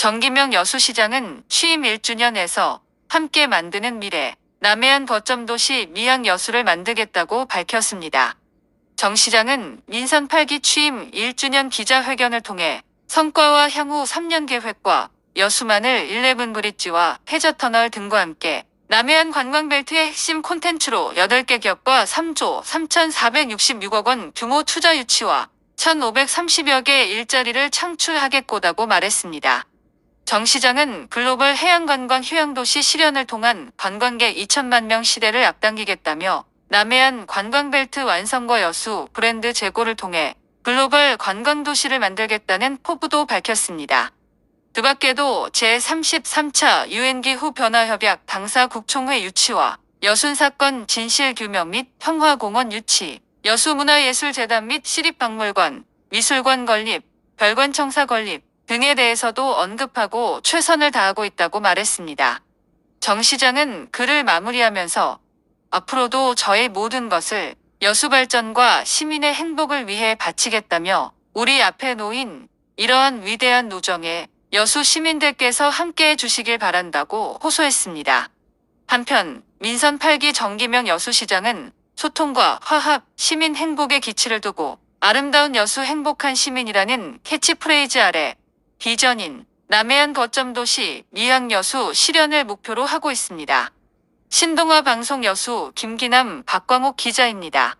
정기명 여수시장은 취임 1주년에서 함께 만드는 미래, 남해안 거점 도시 미양 여수를 만들겠다고 밝혔습니다. 정 시장은 민선 8기 취임 1주년 기자회견을 통해 성과와 향후 3년 계획과 여수마늘 11 브릿지와 해저터널 등과 함께 남해안 관광벨트의 핵심 콘텐츠로 8개 기업과 3조 3,466억 원 규모 투자 유치와 1,530여 개 일자리를 창출하겠고다고 말했습니다. 정 시장은 글로벌 해양관광 휴양도시 실현을 통한 관광객 2천만 명 시대를 앞당기겠다며 남해안 관광벨트 완성과 여수 브랜드 제고를 통해 글로벌 관광도시를 만들겠다는 포부도 밝혔습니다. 그 밖에도 제33차 유엔기후 변화협약 당사 국총회 유치와 여순 사건 진실 규명 및 평화공원 유치, 여수문화예술재단 및 시립박물관, 미술관 건립, 별관청사 건립 등에 대해서도 언급하고 최선을 다하고 있다고 말했습니다. 정 시장은 글을 마무리하면서 앞으로도 저의 모든 것을 여수 발전과 시민의 행복을 위해 바치겠다며 우리 앞에 놓인 이러한 위대한 노정에 여수 시민들께서 함께 해 주시길 바란다고 호소했습니다. 한편 민선 8기 정기명 여수시장은 소통과 화합, 시민 행복의 기치를 두고 아름다운 여수 행복한 시민이라는 캐치프레이즈 아래 비전인 남해안 거점 도시 미양 여수 실현을 목표로 하고 있습니다. 신동아 방송 여수 김기남 박광옥 기자입니다.